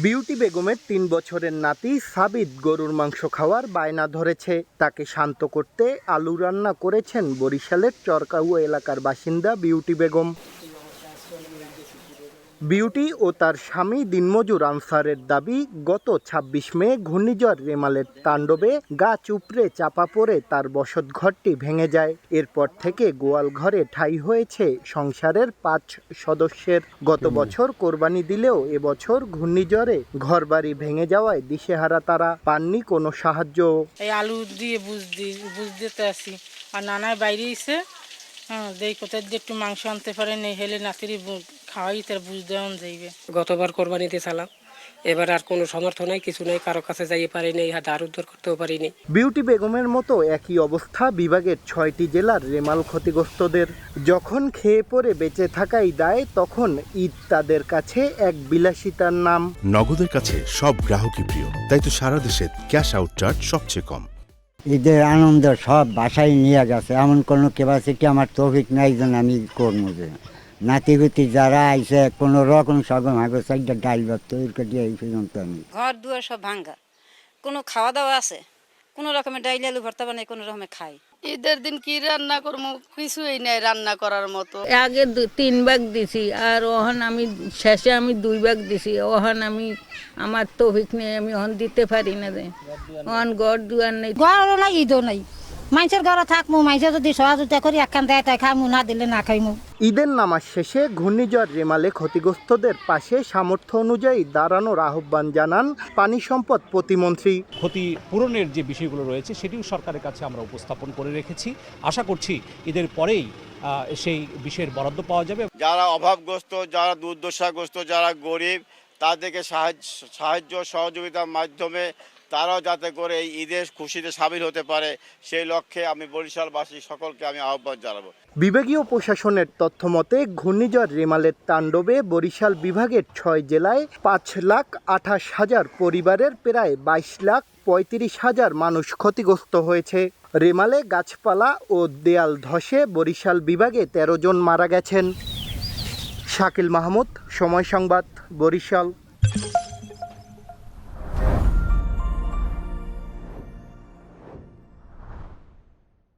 Beauty বেগমের তিন বছরের নাতি সাবিত গরুর মাংস খাওয়ার বায়না ধরেছে। তাকে শান্ত করতে আলু রান্না করেছেন বরিশালের চরকাউ এলাকার বাসিন্দা বিউটি বেগম। বিউটি ও তার স্বামী দিনমজুর আনসারের দাবি, গত ২৬ মে ঘূর্ণিঝড় রেমালের তাণ্ডবে গাছ উপড়ে চাপা পড়ে তার বসত ঘরটি ভেঙে যায়। এরপর থেকে গোয়াল ঘরে ঠাই হয়েছে সংসারের পাঁচ সদস্যের। গত বছর কোরবানি দিলেও এবছর ঘূর্ণিঝড়ে ঘরবাড়ি ভেঙে যাওয়ায় দিশেহারা তারা পাননি কোনো সাহায্য। এই আলু দিয়ে বুঝ দি, বুঝ দিতে আসি। আর নানায় বাইরে এসে হ্যাঁ দেই কোথায় দিয়ে একটু মাংস আনতে পারে নেই হেলে নাতিরি খাওয়াই তার বুঝ দেওয়ান যাইবে। গতবার কোরবানিতে চালাম এবার আর কোনো সমর্থ নাই কিছু নাই কারও কাছে যাইতে পারি নাই হাত আর উদ্ধার করতেও পারি নাই। বিউটি বেগমের মতো একই অবস্থা বিভাগের ছয়টি জেলার রেমাল ক্ষতিগ্রস্তদের। যখন খেয়ে পরে বেঁচে থাকাই দায় তখন ঈদ তাদের কাছে এক বিলাসিতার নাম। নগদের কাছে সব গ্রাহকই প্রিয় তাই তো সারা দেশে ক্যাশ আউট চার্জ সবচেয়ে কম। ঈদের আনন্দ সব বাসায় নিয়ে গেছে এমন কোনো ক্যাপাসিটি আমার তৌফিক নাই যেন আমি করব যে। নাতিগুতি যারা আইসে কোনো রকম সগম হাগো সাইডটা ডাল ভাত তৈরি করে এই পর্যন্ত আমি। ঘর দুয়ার সব ভাঙ্গা। কোনো খাওয়া দাওয়া আছে? কোনো রকমের ডাইল আলু ভর্তা বানাই কোনো রকমের খাই? ঈদের দিন কি রান্না করব? কিছুই নাই রান্না করার মতো। আগে দু- তিন ভাগ দিছি আর ওহন আমি শেষে আমি দুই ভাগ দিছি। ওহন আমি আমার তৌফিক নেই আমি ওহন দিতে পারি না রে ওহন ঘর দুয়ার নেই। ঘরও নাই ঈদও নাই। মানুষের ঘরে থাকমু মানুষে যদি সহযোগিতা করি একখান দেয় তাই খামু না দিলে না খাইমু। ঈদের নামাজ শেষে ঘূর্ণিঝড় রেমালে ক্ষতিগ্রস্তদের পাশে সামর্থ্য অনুযায়ী দাঁড়ানোর আহ্বান জানান পানি সম্পদ প্রতিমন্ত্রী। ক্ষতি পূরণের যে বিষয়গুলো রয়েছে সেটিও সরকারের কাছে আমরা উপস্থাপন করে রেখেছি। আশা করছি ঈদের পরেই সেই বিষয়ের বরাদ্দ পাওয়া যাবে। যারা অভাবগ্রস্ত যারা দুর্দশাগ্রস্ত যারা গরিব তাদেরকে সাহায্য সাহায্য সহযোগিতার মাধ্যমে তারাও যাতে করে এই ঈদের খুশিতে সামিল হতে পারে, সেই লক্ষ্যে আমি বরিশালবাসী সকলকে আমি আহ্বান জানাব। বিভাগীয় প্রশাসনের তথ্য মতে ঘূর্ণিঝড় রেমালের তাণ্ডবে বরিশাল বিভাগের ছয় জেলায় পাঁচ লাখ আঠাশ হাজার পরিবারের প্রায় বাইশ লাখ পঁয়ত্রিশ হাজার মানুষ ক্ষতিগ্রস্ত হয়েছে। রেমালে গাছপালা ও দেয়াল ধসে বরিশাল বিভাগে তেরো জন মারা গেছেন। শাকিল মাহমুদ সময় সংবাদ বরিশাল।